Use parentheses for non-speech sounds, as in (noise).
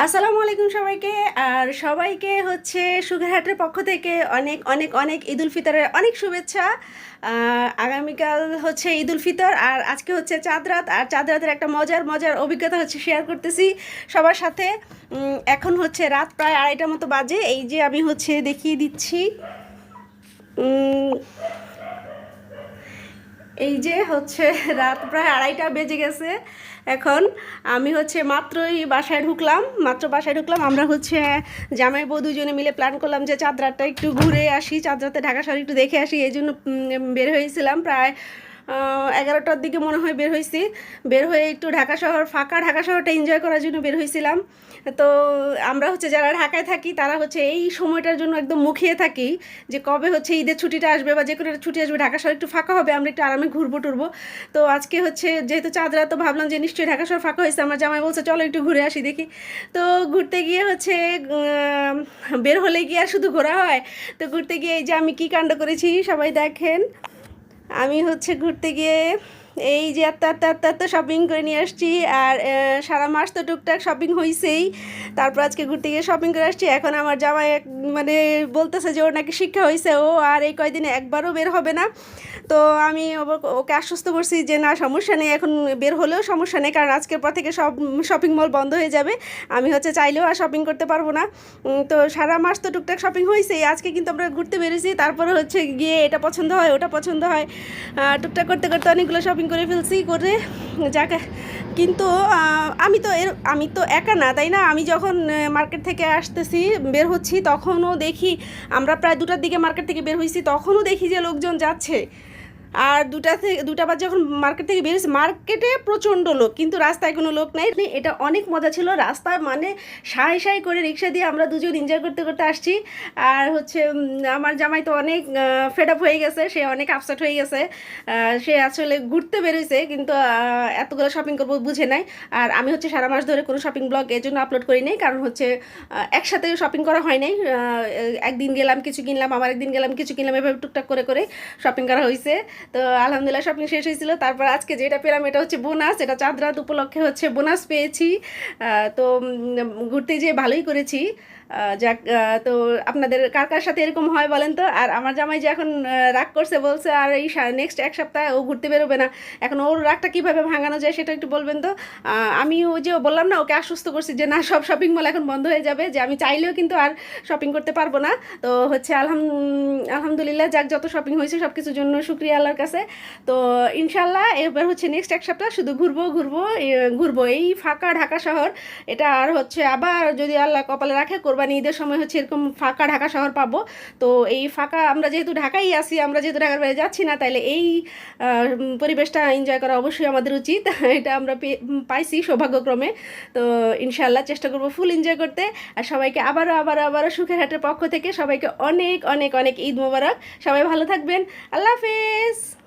আসসালামু আলাইকুম সবাইকে। আর সবাইকে হচ্ছে সুগারহাটের পক্ষ থেকে অনেক অনেক অনেক ঈদ উল ফিতরের অনেক শুভেচ্ছা। আগামীকাল হচ্ছে ঈদ উল ফিতর, আর আজকে হচ্ছে চাঁদ রাত, আর চাঁদ রাতের একটা মজার মজার অভিজ্ঞতা হচ্ছে শেয়ার করতেছি সবার সাথে। এখন হচ্ছে রাত প্রায় আড়াইটার মতো বাজে, এই যে আমি হচ্ছে দেখিয়ে দিচ্ছি। এই যে হচ্ছে রাত প্রায় আড়াইটা বেজে গেছে। এখন আমি হচ্ছে মাত্রই বাসায় ঢুকলাম, মাত্র বাসায় ঢুকলাম। আমরা হচ্ছে জামাই বউ দুজনে মিলে প্ল্যান করলাম যে চাঁদরাতটা একটু ঘুরে আসি, চাঁদরাতে ঢাকা শহর একটু দেখে আসি। এই জন্য বের হয়েছিলাম প্রায় এগারোটার দিকে মনে হয় বের হয়েছি বের হয়ে একটু ঢাকা শহর, ফাঁকা ঢাকা শহরটা এনজয় করার জন্য বের হয়েছিলাম তো আমরা হচ্ছে যারা ঢাকায় থাকি, তারা হচ্ছে এই সময়টার জন্য একদম মুখিয়ে থাকি যে কবে হচ্ছে ঈদের ছুটিটা আসবে বা যে কোনো ছুটি আসবে, ঢাকা শহর একটু ফাঁকা হবে, আমরা একটু আরামে ঘুরবো, টুরবো। তো আজকে হচ্ছে যেহেতু চাঁদরা, তো ভাবলাম যে নিশ্চয়ই ঢাকা শহর ফাঁকা হয়েছে। আমার জামাই বলছে, চলো একটু ঘুরে আসি দেখি। তো ঘুরতে গিয়ে হচ্ছে বের হলে গিয়ে আর শুধু ঘোরা হয়? তো ঘুরতে গিয়ে এই যে আমি কী কাণ্ড করেছি, সবাই দেখেন। আমি হচ্ছে ঘুরতে গিয়ে এই যে এত এত এত শপিং করে নিয়ে আসছি আর সারা মাস তো টুকটাক শপিং হয়েছেই তারপর আজকে ঘুরতে গিয়ে শপিং করে আসছি। এখন আমার জামাই মানে বলতেছে যে ওর নাকি শিক্ষা হয়েছে ও আর এই কয়দিনে একবারও বের হবে না। তো আমি ওকে আশ্বস্ত করছি যে না, সমস্যা নেই। এখন বের হলেও সমস্যা নেই, কারণ আজকের পর থেকে সব শপিং মল বন্ধ হয়ে যাবে। আমি হচ্ছে চাইলেও আর শপিং করতে পারব না। তো সারা মাস তো টুকটাক শপিং হয়েছে আজকে কিন্তু আমরা ঘুরতে বেরিয়েছি। তারপরে হচ্ছে গিয়ে এটা পছন্দ হয়, ওটা পছন্দ হয়। টুকটাক করতে করতে অনেকগুলো শপিং করে ফেলছি, করে যাকে, কিন্তু আমি তো এর, আমি তো একা না, তাই না? আমি যখন মার্কেট থেকে আসতেছি, বের হচ্ছি, তখনও দেখি, আমরা প্রায় দুটার দিকে মার্কেট থেকে বের হয়েছি তখনও দেখি যে লোকজন যাচ্ছে। আর দুটা থেকে দুটা বাজে যখন মার্কেট থেকে বেরিয়েছি মার্কেটে প্রচণ্ড লোক, কিন্তু রাস্তায় কোনো লোক নাই। এটা অনেক মজা ছিল। রাস্তা মানে সাই সাই করে রিক্সা দিয়ে আমরা দুজন এনজয় করতে করতে আসছি। আর হচ্ছে আমার জামাই তো অনেক ফেড আপ হয়ে গেছে। সে অনেক আপসেট হয়ে গেছে। সে আসলে ঘুরতে বেরোইছে, কিন্তু এতগুলো শপিং করব বুঝে নাই। আর আমি হচ্ছে সারা মাস ধরে কোনো শপিং ব্লগ এর জন্য আপলোড করি নাই, কারণ হচ্ছে একসাথে শপিং করা হয় নাই। একদিন গেলাম, কিছু কিনলাম, আবার একদিন গেলাম, কিছু কিনলাম, এভাবে টুকটাক করে করে শপিং করা হয়েছে তো আলহামদুলিল্লাহ শপিং শেষ হয়েছিল। তারপর আজকে যেটা পেলাম, এটা হচ্ছে বোনাস। এটা চাঁদরাত উপলক্ষে হচ্ছে বোনাস পেয়েছি। তো ঘুরতে যেয়ে ভালোই করেছি। যাক তো আপনাদের কার কার সাথে এরকম হয় বলেন তো? আর আমার জামাই যে এখন রাগ করছে, বলছে, আর এই নেক্সট এক সপ্তাহে ও ঘুরতে বেরোবে না। এখন ওর রাগটা কীভাবে ভাঙানো যায় সেটা একটু বলবেন তো? আমি ও যে বললাম না, ওকে আশ্বস্ত করছি যে, না, সব শপিং মল এখন বন্ধ হয়ে যাবে। যে আমি চাইলেও কিন্তু আর শপিং করতে পারব না। তো হচ্ছে আলহাম, আলহামদুলিল্লাহ, যাক, যত শপিং হয়েছে সব কিছুর জন্য শুক্রিয়া আল্লাহর কাছে। তো ইনশাল্লাহ এবার হচ্ছে নেক্সট এক সপ্তাহ শুধু ঘুরবো ঘুরবো ঘুরবো। এই ফাঁকা ঢাকা শহর, এটা আর হচ্ছে আবার যদি আল্লাহ কপালে রাখে কোরবানি ঈদের সময় হচ্ছে এরকম ফাঁকা ঢাকা শহর পাবো। তো এই ফাঁকা, আমরা যেহেতু ঢাকাই আছি, আমরা যেহেতু ঢাকার বাইরে যাচ্ছি না, তাইলে এই পরিবেশটা এনজয় করা অবশ্যই আমাদের উচিত। (laughs) এটা আমরা পাইছি সৌভাগ্যক্রমে। তো ইনশাল্লাহ চেষ্টা করব ফুল এনজয় করতে। আর সবাইকে আবারও আবারও আবারও সুখের হাটের পক্ষ থেকে সবাইকে অনেক অনেক অনেক ঈদ মোবারক। সবাই ভালো থাকবেন। আল্লাহ হাফেজ!